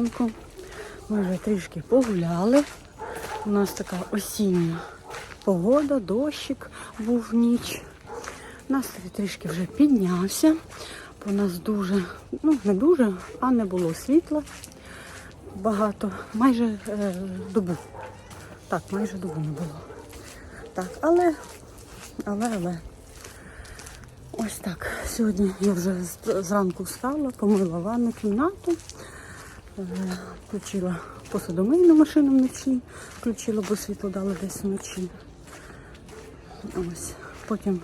зранку. Ми вже трішки погуляли. У нас така осіння погода, дощик був ніч. Настрій трішки вже піднявся. У нас дуже, ну не дуже, а не було світла. Багато, майже е, добу. Так, майже добу не було. Так, але, але, але. Ось так. Сьогодні я вже зранку встала, помила ванну кімнату, включила посудомийну машину вночі, включила, бо світло дало десь вночі. Ось. Потім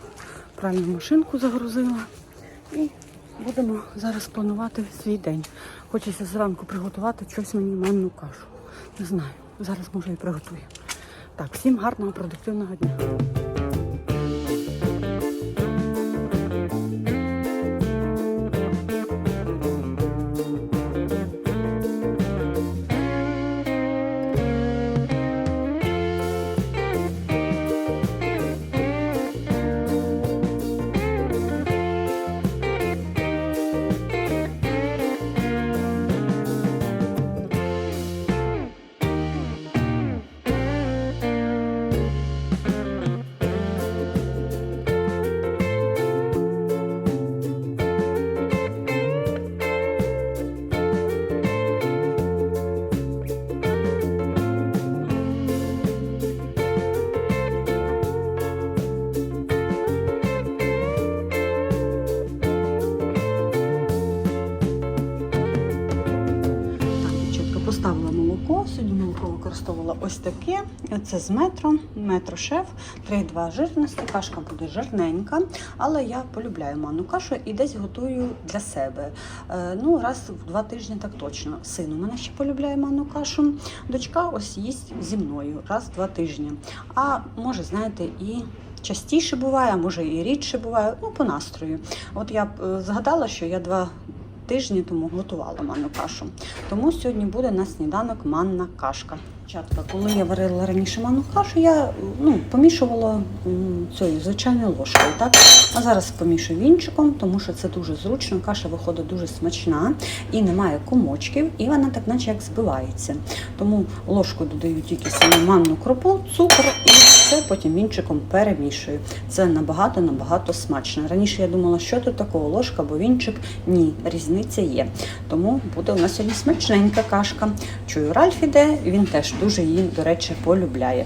пральну машинку загрузила і будемо зараз планувати свій день. Хочеться зранку приготувати щось мені манну кашу. Не знаю, зараз може і приготую. Так, всім гарного продуктивного дня. Використовувала ось таке. Це з метро, метро шеф, 3,2 жирності. Кашка буде жирненька, але я полюбляю манну кашу і десь готую для себе. Е, ну, раз в два тижні так точно. Син у мене ще полюбляє манну кашу. Дочка ось їсть зі мною раз в два тижні. А може, знаєте, і. Частіше буває, може і рідше буває, ну по настрою. От я е, згадала, що я два тижні тому готувала манну кашу. Тому сьогодні буде на сніданок манна кашка. Чатка, коли я варила раніше манну кашу, я ну, помішувала цією звичайною ложкою. Так? А зараз помішую вінчиком, тому що це дуже зручно. Каша виходить дуже смачна і немає комочків, і вона так наче як збивається. Тому ложку додаю тільки саме манну кропу, цукор і все потім вінчиком перемішую. Це набагато набагато смачно. Раніше я думала, що тут такого ложка, бо вінчик ні, різниця є. Тому буде у нас сьогодні смачненька кашка. Чую, Ральф іде, він теж дуже її, до речі, полюбляє.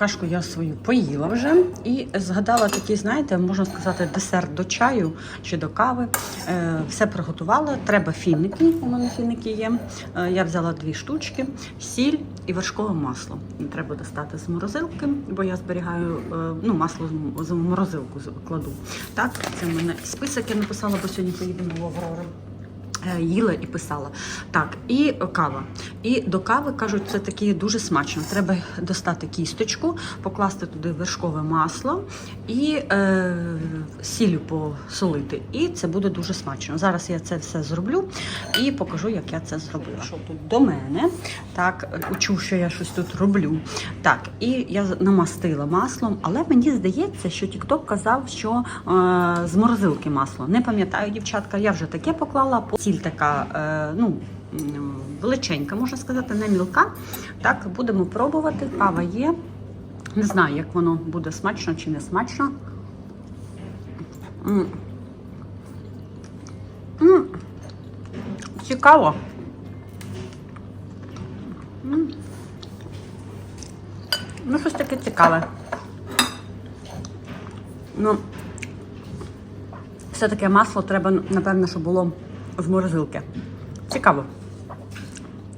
Кашку я свою поїла вже і згадала такий, знаєте, можна сказати, десерт до чаю чи до кави. Е, все приготувала. Треба фіники. У мене фіники є. Е, я взяла дві штучки, сіль і вершкове масло. Треба достати з морозилки, бо я зберігаю е, ну, масло з- морозилку кладу. Так, це в мене список я написала, бо сьогодні поїдемо в Аврору. Е, Їла і писала. Так, і кава. І до кави кажуть, це такі дуже смачно. Треба достати кісточку, покласти туди вершкове масло і е, сіллю посолити. І це буде дуже смачно. Зараз я це все зроблю і покажу, як я це зробила. Що тут до мене? Так, учув, що я щось тут роблю. Так, і я намастила маслом, але мені здається, що TikTok казав, що е, з морозилки масло. Не пам'ятаю, дівчатка, я вже таке поклала. Сіль така, е, ну. Величенька, можна сказати, не мілка. Так, будемо пробувати. Кава є. Не знаю, як воно буде смачно чи не смачно. Цікаво. Ну, щось таке цікаве. Ну, все таке масло треба, напевно, щоб було з морозилки. Цікаво.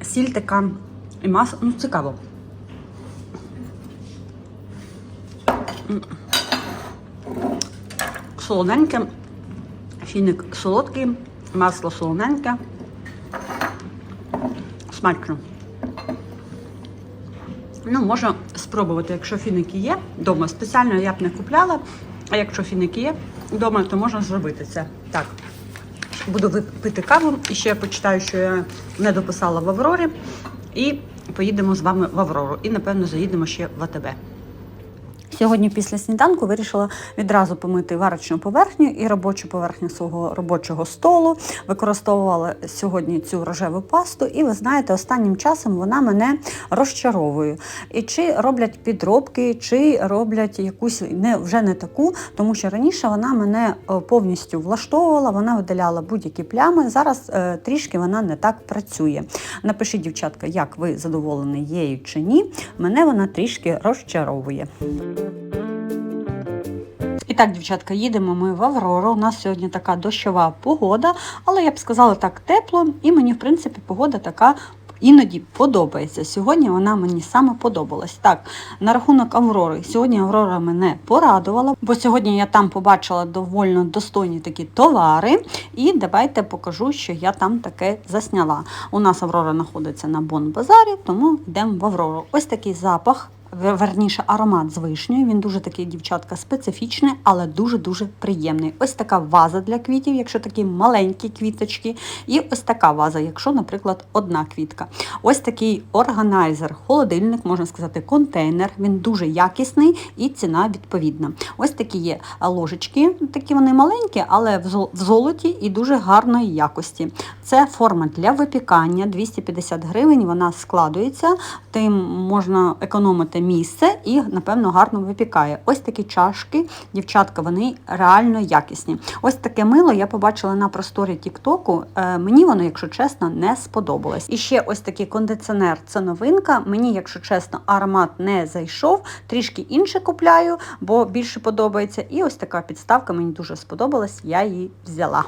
Сіль така і масло. Ну, цікаво. Солоненьке. Фіник солодкий, масло солоненьке. Смачно. Ну, можна спробувати, якщо фіники є вдома. Спеціально я б не купляла, а якщо фіники є вдома, то можна зробити це. Так. Буду пити каву і ще почитаю, що я не дописала в Аврорі. І поїдемо з вами в Аврору. І, напевно, заїдемо ще в АТБ. Сьогодні після сніданку вирішила відразу помити варочну поверхню і робочу поверхню свого робочого столу. Використовувала сьогодні цю рожеву пасту, і ви знаєте, останнім часом вона мене розчаровує. І чи роблять підробки, чи роблять якусь не вже не таку, тому що раніше вона мене е, повністю влаштовувала, вона видаляла будь-які плями. Зараз е, трішки вона не так працює. Напишіть, дівчатка, як ви задоволені її чи ні. Мене вона трішки розчаровує. І так, дівчатка, їдемо ми в Аврору. У нас сьогодні така дощова погода, але я б сказала так тепло, і мені, в принципі, погода така. Іноді подобається. Сьогодні вона мені саме подобалась. Так, на рахунок Аврори. Сьогодні Аврора мене порадувала, бо сьогодні я там побачила довольно достойні такі товари. І давайте покажу, що я там таке засняла. У нас Аврора знаходиться на Бон-базарі, тому йдемо в Аврору. Ось такий запах верніше аромат з вишнею. Він дуже такий, дівчатка, специфічний, але дуже-дуже приємний. Ось така ваза для квітів, якщо такі маленькі квіточки. І ось така ваза, якщо, наприклад, одна квітка. Ось такий органайзер, холодильник, можна сказати, контейнер. Він дуже якісний і ціна відповідна. Ось такі є ложечки, такі вони маленькі, але в золоті і дуже гарної якості. Це форма для випікання 250 гривень. Вона складується, тим можна економити місце і, напевно, гарно випікає. Ось такі чашки, дівчатка, вони реально якісні. Ось таке мило я побачила на просторі Тіктоку. Е, мені воно, якщо чесно, не сподобалось. І ще ось такий кондиціонер це новинка. Мені, якщо чесно, аромат не зайшов. Трішки інше купляю, бо більше подобається. І ось така підставка мені дуже сподобалась, я її взяла.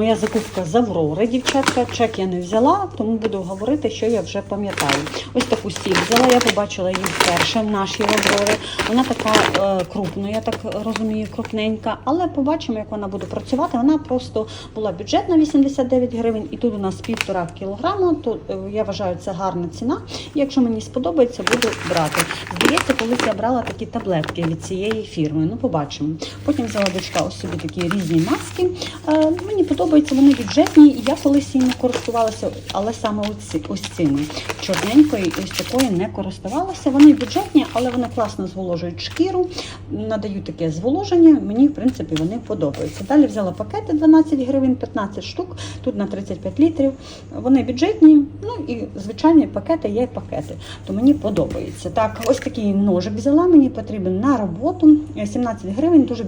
Моя закупка з Аврори, дівчатка. Чек я не взяла, тому буду говорити, що я вже пам'ятаю. Ось таку сіль взяла, я побачила її вперше в нашій Аврорі. Вона така е, крупна, я так розумію, крупненька, але побачимо, як вона буде працювати. Вона просто була бюджетна 89 гривень, і тут у нас півтора кілограма. То е, я вважаю, це гарна ціна. Якщо мені сподобається, буду брати. Здається, колись я брала такі таблетки від цієї фірми. Ну, побачимо. Потім взяла дочка ось собі такі різні маски. Е, мені подобаються вони бюджетні, я колись їм користувалася, але саме ось, цими чорненькою ось такою не користувалася. Вони бюджетні, але вони класно зволожують шкіру, надають таке зволоження. Мені, в принципі, вони подобаються. Далі взяла пакети 12 гривень, 15 штук, тут на 35 літрів. Вони бюджетні, ну і звичайні пакети є пакети, то мені подобається. Так, ось такий ножик взяла, мені потрібен на роботу. 17 гривень, дуже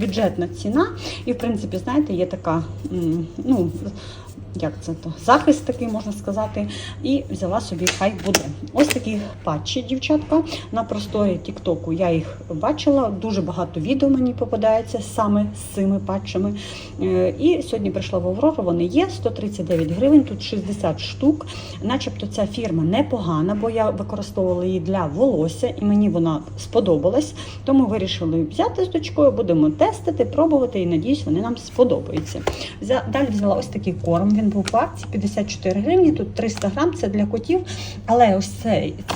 бюджетна ціна. І, в принципі, знаєте, є така, ну, як це то, захист такий, можна сказати, і взяла собі, хай буде. Ось такі патчі, дівчатка. На просторі Тіктоку я їх бачила. Дуже багато відео мені попадається саме з цими патчами. Е, І сьогодні прийшла в Аврору, вони є 139 гривень, тут 60 штук. Начебто ця фірма непогана, бо я використовувала її для волосся, і мені вона сподобалась. Тому вирішили взяти з дочкою, будемо тестити, пробувати і надіюсь, вони нам сподобаються. Далі взяла ось такий корм. Він був по акції 54 гривні, тут 300 грам, це для котів. Але ось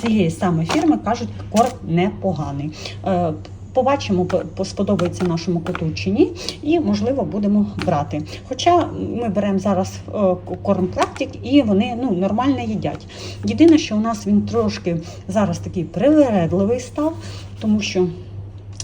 цієї саме фірми кажуть, корм непоганий. Е, Побачимо, по- по- сподобається нашому коту чи ні, і можливо будемо брати. Хоча ми беремо зараз е, корм клаптик і вони ну, нормально їдять. Єдине, що у нас він трошки зараз такий привередливий став, тому що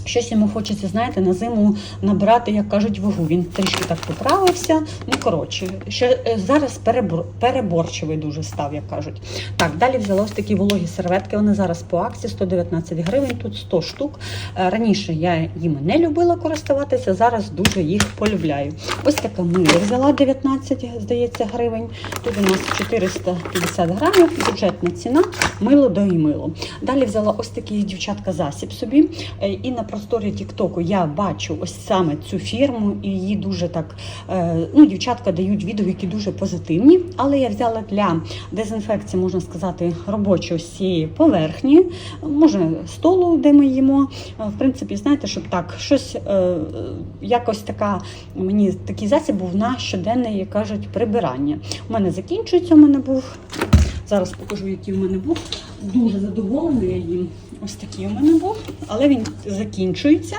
щось йому хочеться, знаєте, на зиму набрати, як кажуть, вагу. Він трішки так поправився. Ну, коротше, ще е, зараз перебор, переборчивий дуже став, як кажуть. Так, далі взяла ось такі вологі серветки. Вони зараз по акції 119 гривень, тут 100 штук. Е, Раніше я їм не любила користуватися, зараз дуже їх полюбляю. Ось таке мило взяла 19, здається, гривень. Тут у нас 450 грамів, бюджетна ціна, мило да і мило. Далі взяла ось такий дівчатка засіб собі. Е, І на просторі Тіктоку я бачу ось саме цю фірму, і її дуже так е, ну, дівчатка дають відгуки дуже позитивні. Але я взяла для дезінфекції, можна сказати, робочої ось цієї поверхні, може столу, де ми їмо. Е, В принципі, знаєте, щоб так щось е, якось така мені такий засіб був на щоденне, як кажуть, прибирання. У мене закінчується. У мене був зараз покажу, який у мене був. Дуже задоволена я їм. Ось такий у мене був, але він закінчується.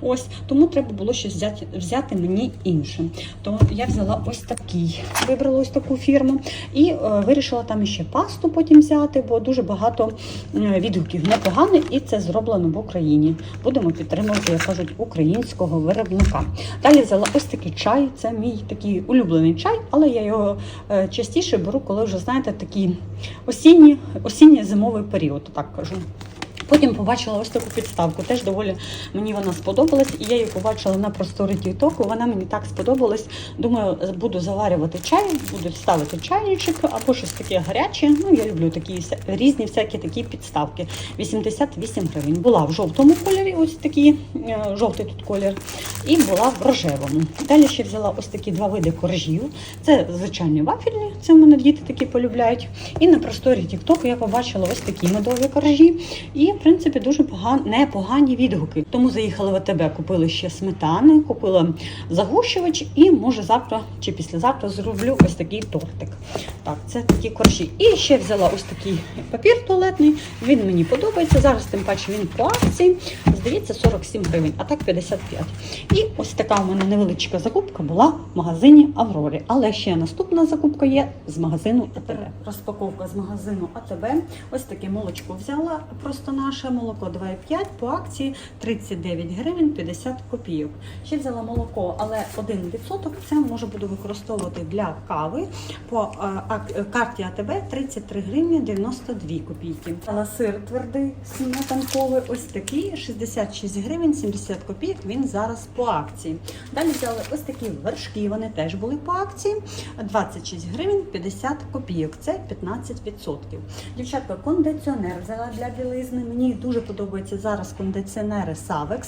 Ось тому треба було щось взяти, взяти мені інше. То я взяла ось такий, вибрала ось таку фірму і е, вирішила там ще пасту потім взяти, бо дуже багато відгуків непоганих, і це зроблено в Україні. Будемо підтримувати, як кажуть, українського виробника. Далі взяла ось такий чай. Це мій такий улюблений чай, але я його е, частіше беру, коли вже знаєте, такий осінній, осінньо-зимовий період, так кажу. Потім побачила ось таку підставку. Теж доволі мені вона сподобалась, і я її побачила на просторі Тіктоку. Вона мені так сподобалась. Думаю, буду заварювати чай, буду ставити чайничок або щось таке гаряче. Ну, я люблю такі різні всякі такі підставки. 88 гривень. Була в жовтому кольорі, ось такі, е, жовтий тут колір, і була в рожевому. Далі ще взяла ось такі два види коржів. Це звичайні вафельні, це в мене діти такі полюбляють. І на просторі Тіктоку я побачила ось такі медові коржі. І, в принципі, дуже поган... непогані відгуки. Тому заїхала в АТБ, купили ще сметани, купила загущувач і може завтра чи післязавтра зроблю ось такий тортик. Так, це такі коржі. І ще взяла ось такий папір туалетний. Він мені подобається. Зараз, тим паче, він по акції. Здається, 47 гривень, а так 55. І ось така у мене невеличка закупка була в магазині Аврорі. Але ще наступна закупка є з магазину АТБ. Розпаковка з магазину АТБ. Ось таке молочко взяла. Просто наше молоко 2,5 по акції 39 гривень 50 копійок. Ще взяла молоко, але 1% це може буду використовувати для кави. По е, карті АТБ 33 гривні 92 копійки. Але сир твердий сметанковий, ось такий 66 гривень 70 копійок. Він зараз по акції. Далі взяли ось такі вершки. Вони теж були по акції 26 гривень 50 копійок. Це 15%. Дівчатка, кондиціонер взяла для білизни. Мені дуже подобаються зараз кондиціонери Savex.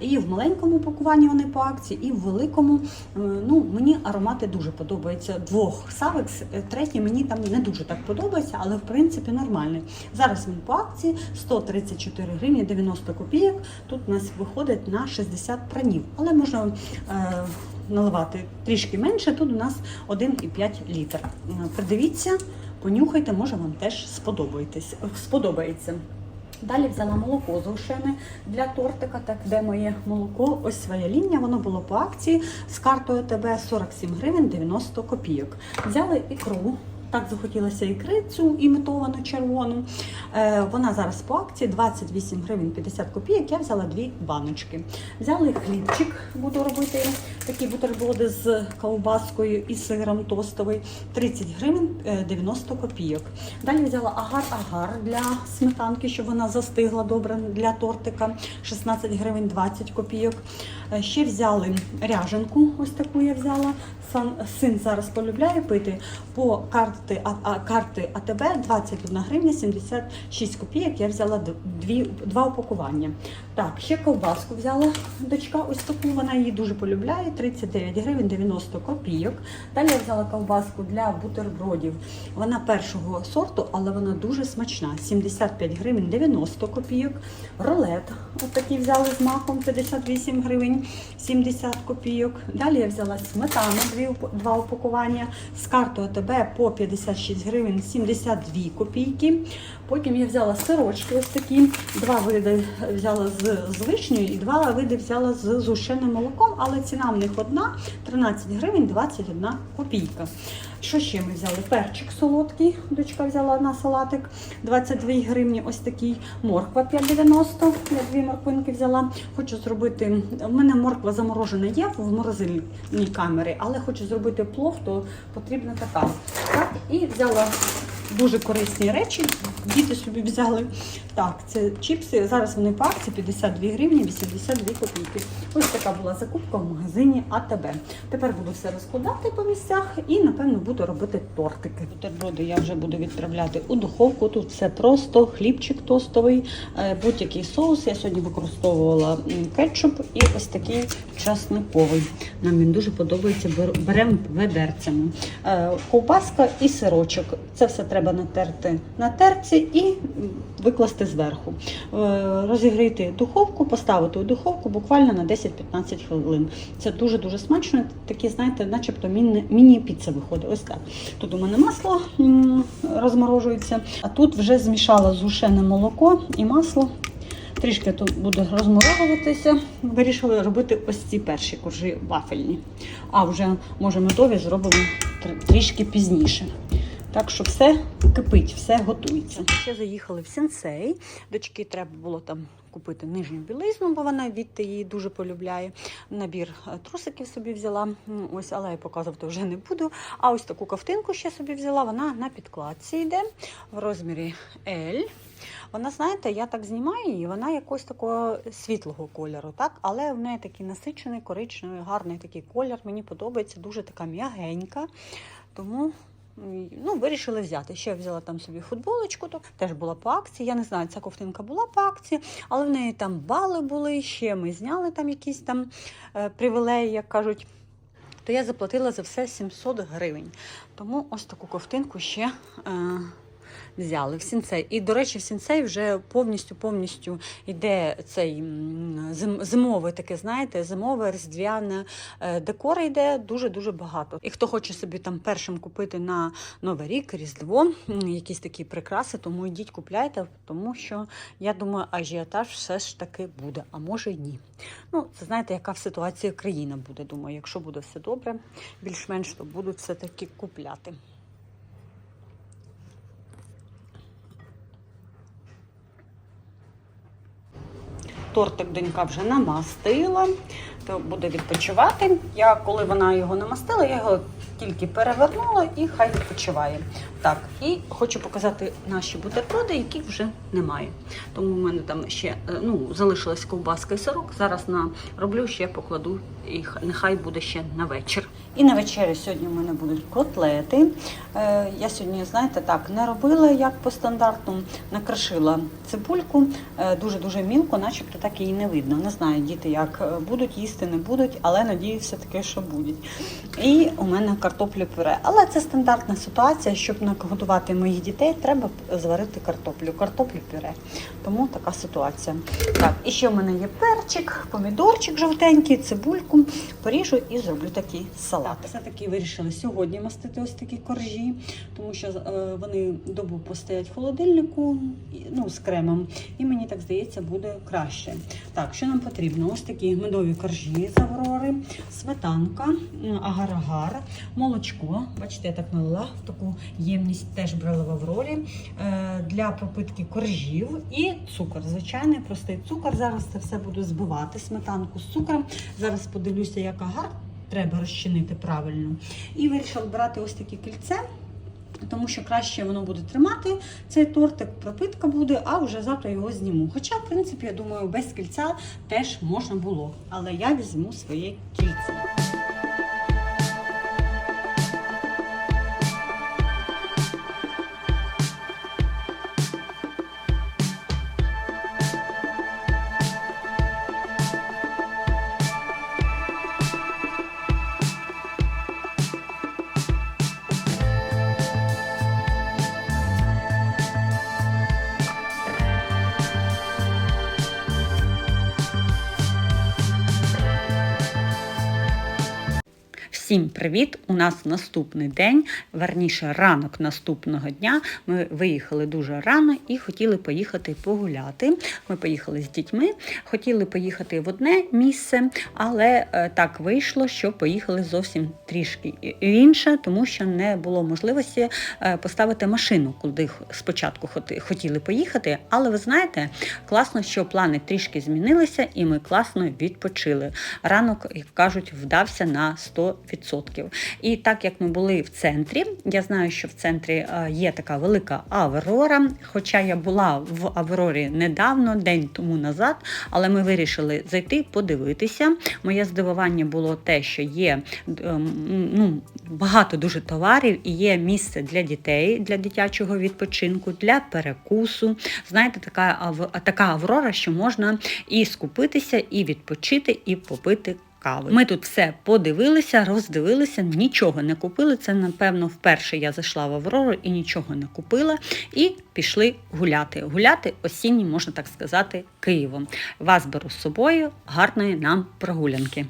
І в маленькому пакуванні вони по акції, і в великому. Е, Ну, мені аромати дуже подобаються. Двох Savex, е, третій мені там не дуже так подобається, але в принципі нормальний. Зараз він по акції 134 гривні 90 копійок. Тут у нас виходить на 60 пранів, але можна. Е, Наливати трішки менше, тут у нас 1,5 літр. Е, Придивіться, понюхайте, може вам теж сподобається. Далі взяла молоко з гушени для тортика. Так, де моє молоко? Ось своя лінія. Воно було по акції з картою ТБ 47 гривень 90 копійок. Взяли ікру. Так захотілося ікри цю імітовану червону. Е, вона зараз по акції 28 гривень 50 копійок. Я взяла дві баночки. Взяли хлібчик, буду робити такі бутерброди з ковбаскою і сиром тостовий. 30 гривень е, 90 копійок. Далі взяла агар-агар для сметанки, щоб вона застигла добре для тортика. 16 гривень 20 копійок. Е, Ще взяли ряженку, ось таку я взяла. Син зараз полюбляє пити по карти, а, карти АТБ 21 гривня 76 копійок. Я взяла дві, два упакування. Так, ще ковбаску взяла дочка, ось таку, вона її дуже полюбляє. 39 гривень 90 копійок. Далі я взяла ковбаску для бутербродів. Вона першого сорту, але вона дуже смачна. 75 гривень 90 копійок. Ролет, ось такий взяли з маком 58 гривень 70 копійок. Далі я взяла сметану, два упакування. З картою АТБ по 56 гривень 72 копійки. Потім я взяла сирочки ось такі. Два види взяла з, з і два види взяла з зушеним молоком, але ціна в них одна 13 гривень 21 копійка. Що ще ми взяли? Перчик солодкий. Дочка взяла на салатик 22 гривні. Ось такий морква 5,90. Я дві морквинки взяла. Хочу зробити. У мене морква заморожена є в морозильній камері, але хочу зробити плов, то потрібна така. Так, і взяла дуже корисні речі. Діти собі взяли. Так, це чіпси. Зараз вони по акції 52 гривні 82 копійки. Ось така була закупка в магазині АТБ. Тепер буду все розкладати по місцях і, напевно, буду робити тортики. Бутерброди я вже буду відправляти у духовку. Тут все просто, хлібчик тостовий, е, будь-який соус. Я сьогодні використовувала кетчуп і ось такий часниковий. Нам він дуже подобається. Беремо ведерцями. Е, Ковбаска і сирочок. Це все треба натерти на терці і викласти зверху. Е, Розігріти духовку, поставити у духовку буквально на 10-15 хвилин. Це дуже-дуже смачно. Такі, знаєте, начебто міні- міні-піца виходить. Ось так. Тут у мене масло розморожується, а тут вже змішала зушене молоко і масло. Трішки тут буде розморожуватися. Вирішили робити ось ці перші коржі вафельні. А вже може медові зробимо трішки пізніше. Так що все кипить, все готується. Ще заїхали в сенсей. Дочки треба було там купити нижню білизну, бо вона відти її дуже полюбляє. Набір е, трусиків собі взяла. Ось, але я показувати вже не буду. А ось таку ковтинку ще собі взяла. Вона на підкладці йде в розмірі L. Вона, знаєте, я так знімаю її, вона якогось такого світлого кольору, так? але в неї такий насичений, коричневий, гарний такий колір. Мені подобається, дуже така м'ягенька. Тому ну, вирішили взяти. Ще взяла там собі футболочку, то теж була по акції. Я не знаю, ця ковтинка була по акції, але в неї там бали були. Ще ми зняли там якісь там е, привілеї, як кажуть. То я заплатила за все 700 гривень. Тому ось таку ковтинку ще. Е, взяли в сінцей. І, до речі, в сінцей вже повністю повністю йде цей зимовий таке, знаєте, зимове різдвяне е, декор йде дуже-дуже багато. І хто хоче собі там першим купити на Новий рік, Різдво, якісь такі прикраси, тому йдіть купляйте, тому що я думаю, ажіотаж все ж таки буде, а може й ні. Ну, це знаєте, яка в ситуації країна буде. Думаю, якщо буде все добре, більш-менш то будуть все-таки купляти. Тортик донька вже намастила, буде відпочивати. Я коли вона його намастила, я його тільки перевернула і хай відпочиває. Так, і хочу показати наші бутерброди, яких вже немає. Тому в мене там ще е, ну, залишилась ковбаска і сирок. Зараз на роблю ще покладу і нехай буде ще на вечір. І на вечерю сьогодні в мене будуть котлети. Е, я сьогодні, знаєте, так не робила як по стандарту, накрошила цибульку е, дуже-дуже мілко, начебто так її не видно. Не знаю, діти як будуть їсти, не будуть, але надію все таки, що будуть. І у мене картоплю пюре. Але це стандартна ситуація, щоб нагодувати моїх дітей, треба зварити картоплю. Картоплю пюре. Тому така ситуація. Так, і ще в мене є перчик, помідорчик жовтенький, цибульку. Поріжу і зроблю такий салат. Все-таки вирішили сьогодні мастити ось такі коржі, тому що е, вони добу постоять в холодильнику ну, з кремом. І мені так здається, буде краще. Так, що нам потрібно? Ось такі медові коржі з аврори, сметанка, м, агар-агар, молочко. Бачите, я так налила таку ємність, теж брала в аврорі е, для пропитки коржів і цукор. Звичайний простий цукор. Зараз це все буду збивати, сметанку з цукром. Зараз подивлюся, як агар треба розчинити правильно. І вирішила брати ось такі кільце. Тому що краще воно буде тримати цей тортик, пропитка буде, а вже завтра його зніму. Хоча, в принципі, я думаю, без кільця теж можна було. Але я візьму своє кільце. Привіт! У нас наступний день, верніше ранок наступного дня. Ми виїхали дуже рано і хотіли поїхати погуляти. Ми поїхали з дітьми, хотіли поїхати в одне місце, але е, так вийшло, що поїхали зовсім трішки інше, тому що не було можливості е, поставити машину, куди спочатку хотіли поїхати. Але ви знаєте, класно, що плани трішки змінилися, і ми класно відпочили. Ранок, як кажуть, вдався на 100%. 100%. І так як ми були в центрі, я знаю, що в центрі е, є така велика Аврора. Хоча я була в Аврорі недавно, день тому назад, але ми вирішили зайти, подивитися. Моє здивування було те, що є ну, багато дуже товарів і є місце для дітей, для дитячого відпочинку, для перекусу. Знаєте, така, така Аврора, що можна і скупитися, і відпочити, і попити. Кави. Ми тут все подивилися, роздивилися, нічого не купили. Це, напевно, вперше я зайшла в Аврору і нічого не купила. І пішли гуляти. Гуляти осінні, можна так сказати, Києвом. Вас беру з собою. Гарної нам прогулянки.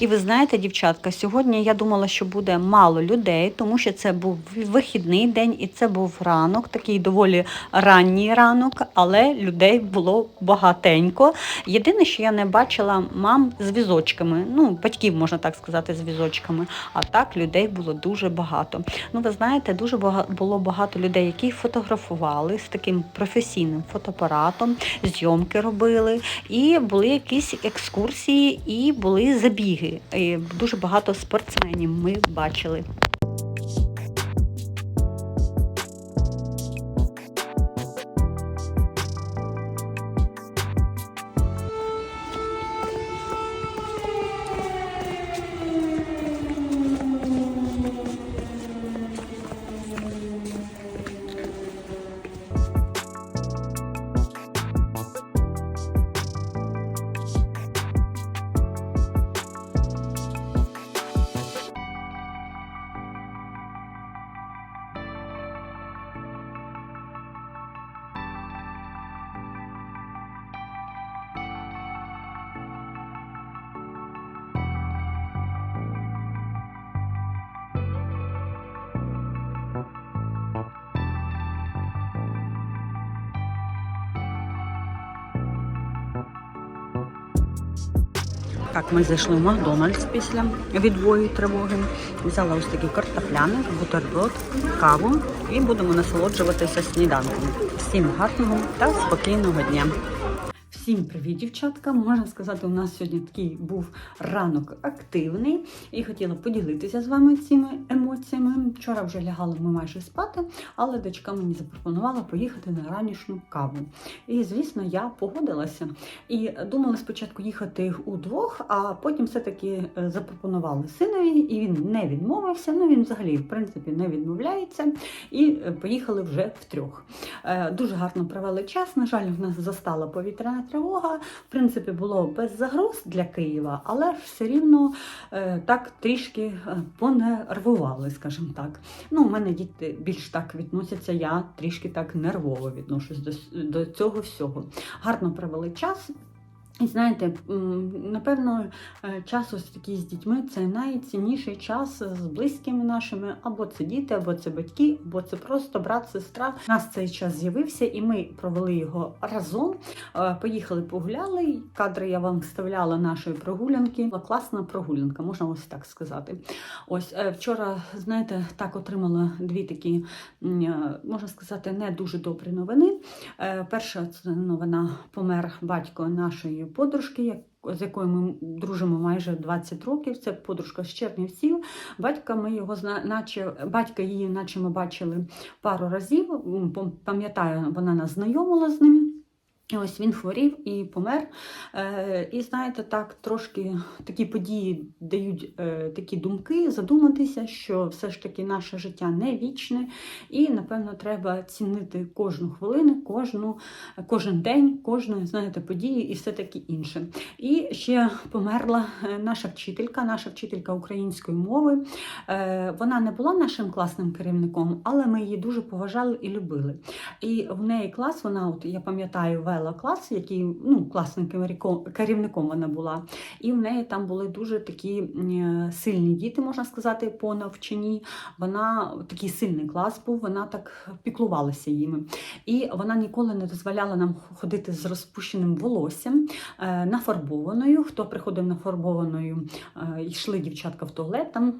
І ви знаєте, дівчатка, сьогодні я думала, що буде мало людей, тому що це був вихідний день і це був ранок, такий доволі ранній ранок, але людей було багатенько. Єдине, що я не бачила мам з візочками, ну, батьків, можна так сказати, з візочками. А так людей було дуже багато. Ну, ви знаєте, дуже було багато людей, які фотографували з таким професійним фотоапаратом, зйомки робили, і були якісь екскурсії, і були забіги. І дуже багато спортсменів ми бачили. Так, ми зайшли в Макдональдс після відбою тривоги. Взяла ось такі картопляни, бутерброд, каву і будемо насолоджуватися сніданком. Всім гарного та спокійного дня. Всім привіт, дівчатка! Можна сказати, у нас сьогодні такий був ранок активний і хотіла поділитися з вами цими емоціями. Вчора вже лягали ми майже спати, але дочка мені запропонувала поїхати на ранішню каву. І, звісно, я погодилася. І думала спочатку їхати удвох, а потім все-таки е, запропонували синові, і він не відмовився. Ну він взагалі, в принципі, не відмовляється. І е, поїхали вже втрьох. Е, Дуже гарно провели час. На жаль, в нас застала повітряна тривога. В принципі, було без загроз для Києва, але ж все рівно е, так трішки е, понервували, скажімо так. Ну, у мене діти більш так відносяться, я трішки так нервово відношусь до, до цього всього. Гарно провели час. І знаєте, напевно, е, час ось такий з дітьми це найцінніший час з близькими нашими, або це діти, або це батьки, або це просто брат, сестра. У нас цей час з'явився, і ми провели його разом. Е, Поїхали, погуляли. Кадри я вам вставляла нашої прогулянки. Класна прогулянка, можна ось так сказати. Ось е, вчора, знаєте, так отримала дві такі, можна сказати, не дуже добрі новини. Перша це новина помер батько нашої подружки, з якою ми дружимо майже 20 років. Це подружка з Чернівців. Батька ми його наче батька її, наче ми бачили пару разів. Пам'ятаю, вона нас знайомила з ним. Ось він хворів і помер. Е, і знаєте, так трошки такі події дають е, такі думки, задуматися, що все ж таки наше життя не вічне, і напевно треба цінити кожну хвилину, кожну, кожен день, кожну знаєте, подію і все таке інше. І ще померла е, наша вчителька, наша вчителька української мови. Е, Вона не була нашим класним керівником, але ми її дуже поважали і любили. І в неї клас, вона, от я пам'ятаю, вела клас, який ну, класним керівником- вона була. І в неї там були дуже такі сильні діти, можна сказати, по навчанні. Вона такий сильний клас був, вона так піклувалася їми. І вона ніколи не дозволяла нам ходити з розпущеним волоссям, е, нафарбованою. Хто приходив нафарбованою, е, йшли дівчатка в туалет, там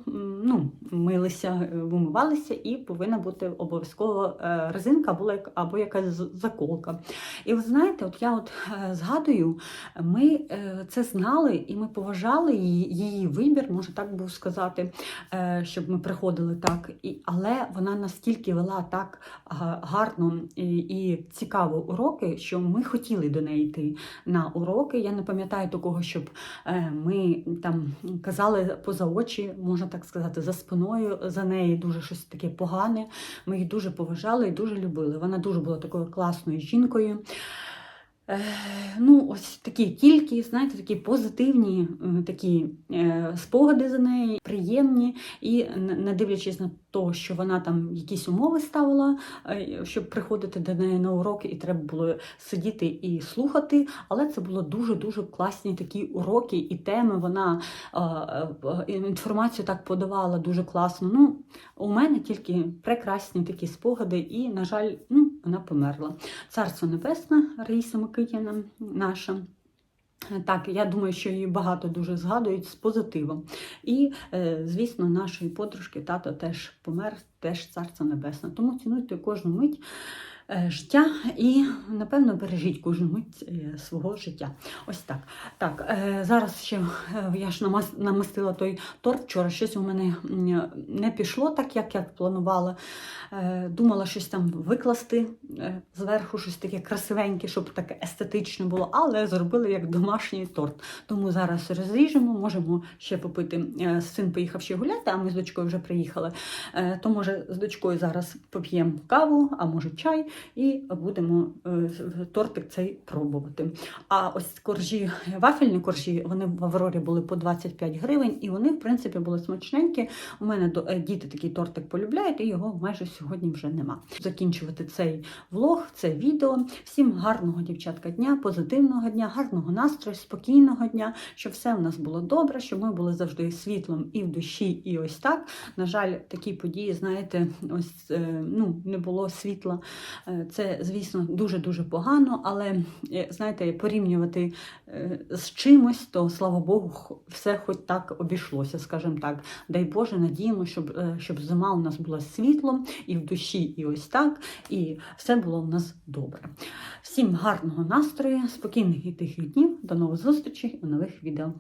ну, милися, е, вимивалися, і повинна бути обов'язково е, резинка або, якась заколка. І ви знаєте, от я от е, згадую, ми е, це знали і ми поважали її, її вибір, може так був сказати, е, щоб ми приходили так. Але вона настільки вела так гарно і, цікаво уроки, що ми хотіли до неї йти на уроки. Я не пам'ятаю такого, щоб ми там казали поза очі, можна так сказати, за спиною за неї дуже щось таке погане. Ми її дуже поважали і дуже любили. Вона дуже була такою класною жінкою. Е, Ну, ось такі тільки, знаєте, такі позитивні е, такі е, спогади за неї, приємні, і не дивлячись на те, що вона там якісь умови ставила, щоб приходити до неї на уроки, і треба було сидіти і слухати. Але це було дуже-дуже класні такі уроки і теми. Вона інформацію так подавала дуже класно. Ну, у мене тільки прекрасні такі спогади, і, на жаль, ну, вона померла. Царство Небесне, Раїса Микитіна наша. Так, я думаю, що її багато дуже згадують з позитивом. І, е, звісно, нашої подружки тато теж помер, теж царство небесне. Тому цінуйте кожну мить життя і, напевно, бережіть кожну мить е, свого життя. Ось так. Так, е, зараз ще е, я ж намас- намастила той торт. Вчора щось у мене не пішло так, як я планувала. Е, Думала щось там викласти е, зверху, щось таке красивеньке, щоб таке естетично було, але зробили як домашній торт. Тому зараз розріжемо, можемо ще попити. Е, Син поїхав ще гуляти, а ми з дочкою вже приїхали. Е, То може з дочкою зараз поп'ємо каву, а може чай, і будемо е, тортик цей пробувати. А ось коржі, вафельні коржі, вони в Аврорі були по 25 гривень, і вони, в принципі, були смачненькі. У мене е, діти такий тортик полюбляють, і його майже сьогодні вже нема. Закінчувати цей влог, це відео. Всім гарного дівчатка дня, позитивного дня, гарного настрою, спокійного дня, щоб все у нас було добре, щоб ми були завжди світлом і в душі, і ось так. На жаль, такі події, знаєте, ось е, ну не було світла. Е, Це, звісно, дуже дуже погано, але е, знаєте, порівнювати е, з чимось, то слава Богу, все хоч так обійшлося, скажімо так. Дай Боже, надіємо, щоб, щоб зима у нас була світлом і в душі, і ось так, і все було у нас добре. Всім гарного настрою, спокійних і тихих днів. До нових зустрічей у нових відео.